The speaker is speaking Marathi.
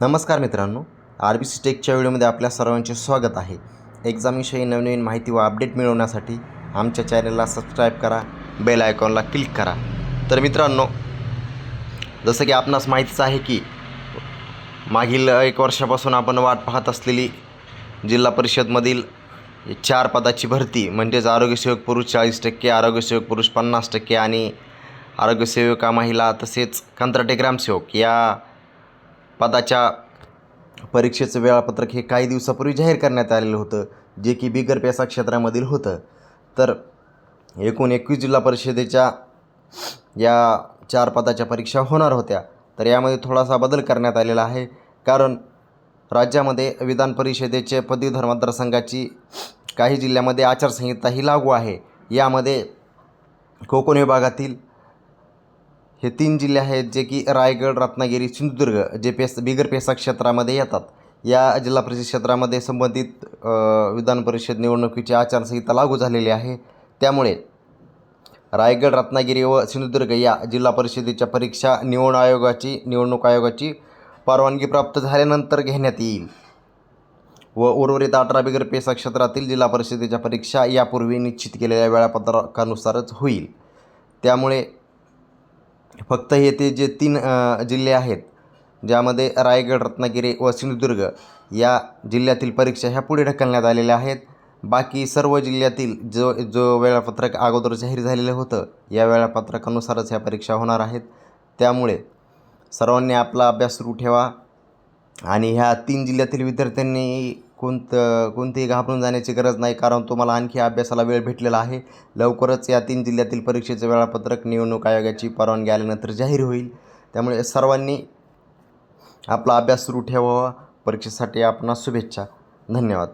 नमस्कार मित्रांनो आर बी सी टेकच्या व्हिडिओमध्ये आपल्या सर्वांचे स्वागत आहे. एक्झामविषयी नवनवीन माहिती व अपडेट मिळवण्यासाठी आमच्या चॅनलला सबस्क्राईब करा बेल आयकॉनला क्लिक करा. तर मित्रांनो जसं की आपणास माहितीच आहे की मागील एक वर्षापासून आपण वाट पाहत असलेली जिल्हा परिषदमधील चार पदाची भरती म्हणजेच आरोग्यसेवक पुरुष चाळीस टक्के आरोग्यसेवक पुरुष पन्नास टक्के आणि आरोग्यसेविका महिला तसेच कंत्राटे ग्रामसेवक या पदाच्या परीक्षेचं वेळापत्रक हे काही दिवसापूर्वी जाहीर करण्यात आलेलं होतं जे की बिगर पेसा क्षेत्रामधील होतं. तर एकूण एकवीस जिल्हा परिषदेच्या या चार पदाच्या परीक्षा होणार होत्या. तर यामध्ये थोडासा बदल करण्यात आलेला आहे कारण राज्यामध्ये विधान परिषदेचे पदवीधर मतदारसंघाची काही जिल्ह्यामध्ये आचारसंहिता ही लागू आहे. यामध्ये कोकण विभागातील हे तीन जिल्हे आहेत जे की रायगड रत्नागिरी सिंधुदुर्ग जे पेस बिगर पेसा क्षेत्रामध्ये येतात. या जिल्हा परिषद क्षेत्रामध्ये संबंधित विधान परिषद निवडणुकीची आचारसंहिता लागू झालेली आहे. त्यामुळे रायगड रत्नागिरी व सिंधुदुर्ग या जिल्हा परिषदेच्या परीक्षा निवडणूक आयोगाची निवडणूक आयोगाची परवानगी प्राप्त झाल्यानंतर घेण्यात येईल. व उर्वरित अठरा बिगर पेसा क्षेत्रातील जिल्हा परिषदेच्या परीक्षा यापूर्वी निश्चित केलेल्या वेळापत्रकानुसारच होईल. त्यामुळे फक्त हे ते जे तीन जिल्हे आहेत ज्यामध्ये रायगड रत्नागिरी व सिंधुदुर्ग या जिल्ह्यातील परीक्षा ह्या पुढे ढकलण्यात आलेल्या आहेत. बाकी सर्व जिल्ह्यातील जो जो वेळापत्रक अगोदर जाहीर झालेलं होतं या वेळापत्रकानुसारच ह्या परीक्षा होणार आहेत. त्यामुळे सर्वांनी आपला अभ्यास सुरू ठेवा आणि ह्या तीन जिल्ह्यातील विद्यार्थ्यांनी कोणतं कोणतीही घाबरून जाण्याची गरज नाही कारण तुम्हाला आणखी अभ्यासाला वेळ भेटलेला आहे. लवकरच या तीन जिल्ह्यातील परीक्षेचं वेळापत्रक निवडणूक आयोगाची परवानगी आल्यानंतर जाहीर होईल. त्यामुळे सर्वांनी आपला अभ्यास सुरू ठेवावा. परीक्षेसाठी आपणास शुभेच्छा. धन्यवाद.